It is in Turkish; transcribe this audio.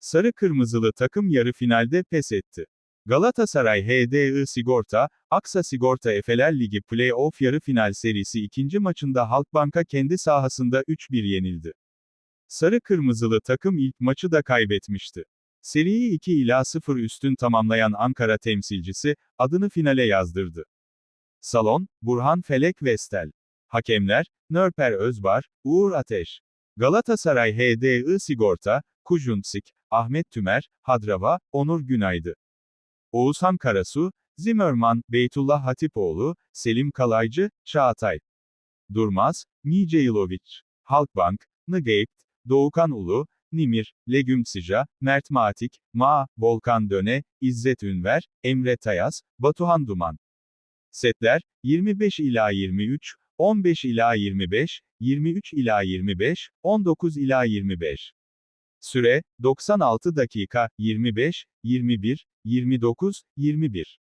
Sarı kırmızılı takım yarı finalde pes etti. Galatasaray HDI Sigorta, Aksa Sigorta Efeler Ligi Play-off yarı final serisi ikinci maçında Halkbank'a kendi sahasında 3-1 yenildi. Sarı kırmızılı takım ilk maçı da kaybetmişti. Seriyi 2 ila 0 üstün tamamlayan Ankara temsilcisi, adını finale yazdırdı. Salon, Burhan Felek Vestel. Hakemler, Nörper Özbar, Uğur Ateş. Galatasaray HDI Sigorta, Kujuntsik, Ahmet Tümer, Hadrava, Onur Günaydı. Oğuzhan Karasu, Zimmerman, Beytullah Hatipoğlu, Selim Kalaycı, Çağatay. Durmaz, Micailovic. Halkbank, Ngeypt, Doğukan Ulu, Nimir, Legüm Sija, Mert Matik, Ma, Volkan Döne, İzzet Ünver, Emre Tayaz, Batuhan Duman. Setler, 25 ila 23, 15 ila 25, 23 ila 25, 19 ila 25. Süre, 96 dakika, 25, 21, 29, 21.